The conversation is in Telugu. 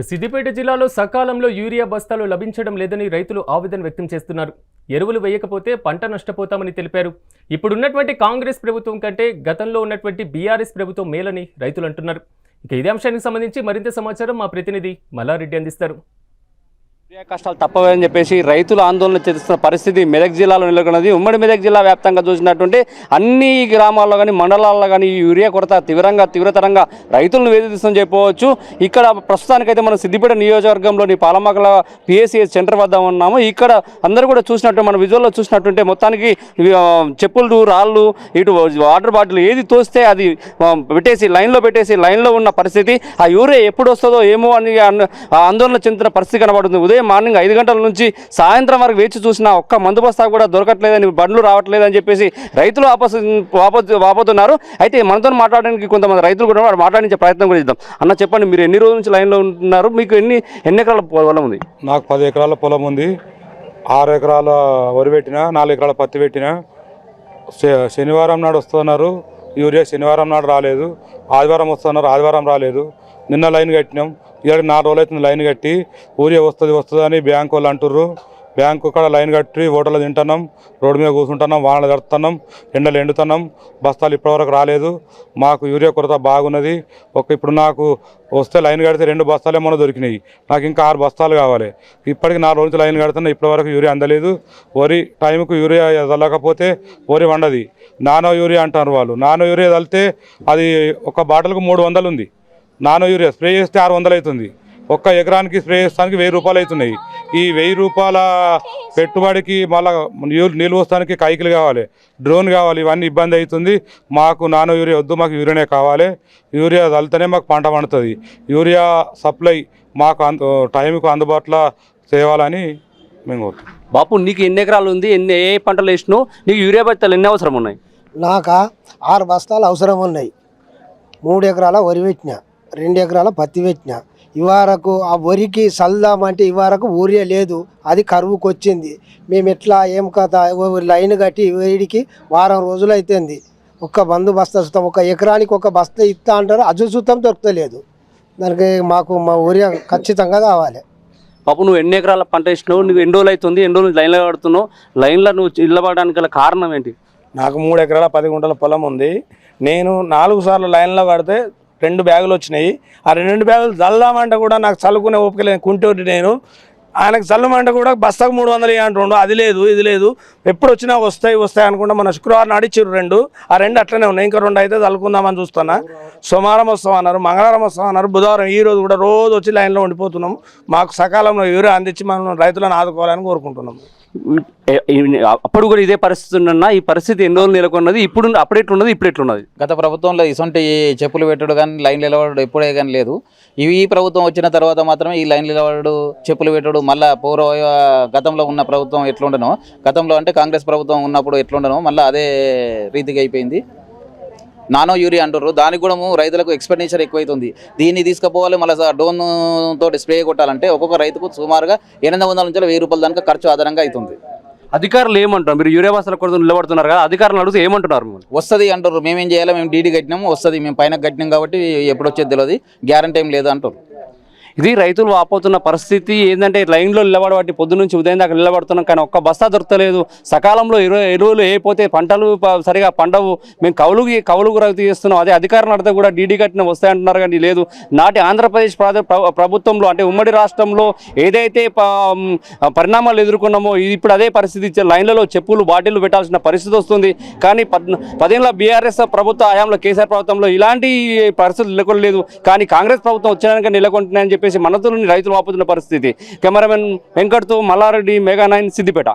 సిద్దిపేట జిల్లాలో సకాలంలో యూరియా బస్తాలు లభించడం లేదని రైతులు ఆవేదన వ్యక్తం చేస్తున్నారు. ఎరువులు వేయకపోతే పంట నష్టపోతామని తెలిపారు. ఇప్పుడున్నటువంటి కాంగ్రెస్ ప్రభుత్వం కంటే గతంలో ఉన్నటువంటి బీఆర్ఎస్ ప్రభుత్వం మేలని రైతులు అంటున్నారు. ఇక ఇదే అంశానికి సంబంధించి మరింత సమాచారం మా ప్రతినిధి మల్లారెడ్డి అందిస్తారు. కష్టాలు తప్పవని చెప్పేసి రైతులు ఆందోళన చేస్తున్న పరిస్థితి మెదక్ జిల్లాలో నెలకొన్నది. ఉమ్మడి మెదక్ జిల్లా వ్యాప్తంగా చూసినట్టుంటే అన్ని గ్రామాల్లో కానీ మండలాల్లో కానీ ఈ యూరియా కొరత తీవ్రంగా తీవ్రతరంగా రైతులను వేధిస్తుందని చెప్పవచ్చు. ఇక్కడ ప్రస్తుతానికైతే మనం సిద్దిపేట నియోజకవర్గంలోని పాలమకల పిఎస్సిఎస్ సెంటర్ వద్ద ఉన్నాము. ఇక్కడ అందరూ కూడా చూసినట్టు మన విజువల్లో చూసినట్టుంటే మొత్తానికి చెప్పులు రాళ్ళు ఇటు వాటర్ బాటిల్ ఏది తోస్తే అది పెట్టేసి లైన్లో పెట్టేసి లైన్లో ఉన్న పరిస్థితి. ఆ యూరియా ఎప్పుడు వస్తుందో ఏమో అని అన్న- ఆ ఆందోళన చెందుతున్న పరిస్థితి కనబడుతుంది. ఉదయం మార్నింగ్ ఐదు గంటల నుంచి సాయంత్రం వరకు వేచి చూసిన ఒక్క మందు బస్తా కూడా దొరకట్లేదని బండ్లు రావట్లేదని చెప్పేసి రైతులు వాపసు వాపోతున్నారు. అయితే మనతో మాట్లాడడానికి కొంతమంది రైతులు కూడా వారు మాట్లాడించే ప్రయత్నం కూడా చేద్దాం. అన్న చెప్పండి మీరు ఎన్ని రోజుల నుంచి లైన్లో ఉంటున్నారు మీకు ఎన్ని ఎన్ని ఎకరాల పొలం ఉంది? నాకు పది ఎకరాల పొలం ఉంది. ఆరు ఎకరాల వరి పెట్టిన నాలుగు ఎకరాల పత్తి పెట్టిన శ- శనివారం నాడు వస్తున్నారు. యూరియా శనివారం నాడు రాలేదు. ఆదివారం వస్తున్నారు ఆదివారం రాలేదు. నిన్న లైన్ కట్టినాం. ఇవాళ నాలుగు రోజులు అవుతుంది లైన్ కట్టి యూరియా వస్తుంది వస్తుంది అని బ్యాంకు వాళ్ళు అంటుర్రు. బ్యాంకు కాడ లైన్ కట్టి హోటల్లో తింటున్నాం రోడ్డు మీద కూర్చుంటున్నాం వానలు తడుతున్నాం ఎండలు ఎండుతున్నాం. బస్తాలు ఇప్పటివరకు రాలేదు. మాకు యూరియా కొరత బాగున్నది. ఒక ఇప్పుడు నాకు వస్తే లైన్ కడితే రెండు బస్తాలే మొన్న దొరికినాయి. నాకు ఇంకా ఆరు బస్తాలు కావాలి. ఇప్పటికి నాలుగు రోజులు లైన్ కడుతున్నా ఇప్పటివరకు యూరియా అందలేదు. వరి టైంకు యూరియా చల్లకపోతే వరి వండది. నానో యూరియా అంటారు వాళ్ళు. నానో యూరియా చల్లితే అది ఒక బాటిల్కు మూడు వందలు ఉంది. నానో యూరియా స్ప్రే చేస్తే ఆరు వందలు అవుతుంది. ఒక్క ఎకరానికి స్ప్రే చేస్తానికి వెయ్యి రూపాయలు అవుతున్నాయి. ఈ వెయ్యి రూపాయల పెట్టుబడికి మళ్ళా నీళ్ళు నీళ్ళు వస్తానికి కైకిలు కావాలి డ్రోన్ కావాలి ఇవన్నీ ఇబ్బంది అవుతుంది. మాకు నానో యూరియా వద్దు మాకు యూరియానే కావాలి. యూరియా చల్లితేనే మాకు పంట పండుతుంది. యూరియా సప్లై మాకు అందు టైంకు అందుబాటులో చేయాలని మేము కోరుతున్నాం. బాపు నీకు ఎన్ని ఎకరాలు ఉంది? ఎన్ని ఏ పంటలు వేసినావు? నీకు యూరియా బస్తాలు ఎన్ని అవసరం ఉన్నాయి? నాక ఆరు బస్తాలు అవసరం ఉన్నాయి. మూడు ఎకరాల వరి పెట్టిన. రెండు ఎకరాల పత్తి పెట్టిన. ఇవరకు ఆ వరికి చల్దామంటే ఇవరకు ఊరియా లేదు. అది కరువుకు వచ్చింది. మేము ఎట్లా ఏం కథ ఓ లైన్ కట్టి వేడికి వారం రోజులు అవుతుంది ఒక్క బందు బస్తా చూస్తాం ఒక ఎకరానికి ఒక బస్తా ఇస్తా అంటారు. అజు చూస్తాం దొరకలేదు. దానికి మాకు మా ఊరియా ఖచ్చితంగా కావాలి. పాపు నువ్వు ఎన్ని ఎకరాల పంట వేసినావు? నువ్వు ఎన్ని రోజులు అవుతుంది? ఎన్ని రోజులు లైన్లో పడుతున్నావు లైన్లో నువ్వు ఇళ్ళబడడానికి గల కారణం ఏంటి? నాకు మూడు ఎకరాల పది గుంటల పొలం ఉంది. నేను నాలుగు సార్లు లైన్లో పడితే రెండు బ్యాగులు వచ్చినాయి. ఆ రెండు బ్యాగులు చల్లామంటే కూడా నాకు చల్లుకునే ఓపిక లేదు కుంటూరి నేను. ఆయనకు చల్లమంటే కూడా బస్తాకు మూడు వందలు అంటుండు అది లేదు ఇది లేదు. ఎప్పుడు వచ్చినా వస్తాయి వస్తాయి అనుకుంటా మన శుక్రవారం నడిచిర్రు రెండు. ఆ రెండు అట్లనే ఉన్నాయి. ఇంకా రెండు అయితే చల్లుకుందామని చూస్తున్నా. సోమవారం వస్తాం అన్నారు మంగళవారం వస్తాం అన్నారు బుధవారం ఈ రోజు కూడా రోజు వచ్చి లైన్లో ఉండిపోతున్నాం. మాకు సకాలంలో ఎవరు అందించి మనం రైతులను ఆదుకోవాలని కోరుకుంటున్నాం. అప్పుడు కూడా ఇదే పరిస్థితి ఉన్నన్నా ఈ పరిస్థితి ఎన్ని రోజులు నెలకొన్నది? ఇప్పుడు అప్పుడు ఎట్లున్నది ఇప్పుడు ఎట్లున్నది గత ప్రభుత్వంలో ఇసొంటి చెప్పులు పెట్టడు కానీ లైన్ నిలబడడు ఎప్పుడే కానీ లేదు. ఇవి ఈ ప్రభుత్వం వచ్చిన తర్వాత మాత్రమే ఈ లైన్ నిలబడడు చెప్పులు పెట్టడు మళ్ళా పూర్వ గతంలో ఉన్న ప్రభుత్వం ఎట్లుండనో గతంలో అంటే కాంగ్రెస్ ప్రభుత్వం ఉన్నప్పుడు ఎట్లుండను మళ్ళీ అదే రీతిగా అయిపోయింది. నానో యూరియా అంటారు దానికి కూడా రైతులకు ఎక్స్పెండిచర్ ఎక్కువైతుంది. దీన్ని తీసుకుపోవాలి మళ్ళీ డ్రోన్ తోటి స్ప్రే కొట్టాలంటే ఒక్కొక్క రైతుకు సుమారుగా ఎనిమిది వందల నుంచి వెయ్యి రూపాయల దానికి ఖర్చు అదనంగా అవుతుంది అధికారులు ఏమంటారు మీరు యూరియా బస్తాల కొరకు నిలబడుతున్నారు కదా అధికారులు అడిగితే ఏమంటున్నారు? వస్తుంది అంటారు మేమేం చేయాలి? మేము డీడీ కట్టినాము వస్తుంది. మేము పైన కట్టినాం కాబట్టి ఎప్పుడు వచ్చేది తెలియదు గ్యారంటీ ఏం లేదు అంటారు ఇది రైతులు వాపోతున్న పరిస్థితి. ఏంటంటే లైన్లో నిలబడబట్టి పొద్దు నుంచి ఉదయం దాకా నిలబడుతున్నాం కానీ ఒక్క బస్తా దొరకలేదు. సకాలంలో ఎరువు ఎరువులు వేయపోతే పంటలు సరిగా పండవు. మేము కౌలుకి కౌలుగు రైతు చేస్తున్నాం అదే అధికారులు అడితే కూడా డీడీ కట్టిన వస్తాయంటున్నారు కానీ లేదు. నాటి ఆంధ్రప్రదేశ్ ప్రభుత్వంలో అంటే ఉమ్మడి రాష్ట్రంలో ఏదైతే పరిణామాలు ఎదుర్కొన్నామో ఇది ఇప్పుడు అదే పరిస్థితి. ఇచ్చే లైన్లలో చెప్పులు బాటిల్లు పెట్టాల్సిన పరిస్థితి వస్తుంది. కానీ పద్ పదేళ్ళ బీఆర్ఎస్ ప్రభుత్వ హయాంలో కేసీఆర్ ప్రభుత్వంలో ఇలాంటి పరిస్థితులు నెలకొనలేదు. కానీ కాంగ్రెస్ ప్రభుత్వం వచ్చినాక నెలకొంటున్నాయని చెప్పేసి మనతో రైతులు ఆపుతున్న పరిస్థితి. కెమెరామెన్ వెంకట్తో మల్లారెడ్డి మెగా నైన్ సిద్దిపేట.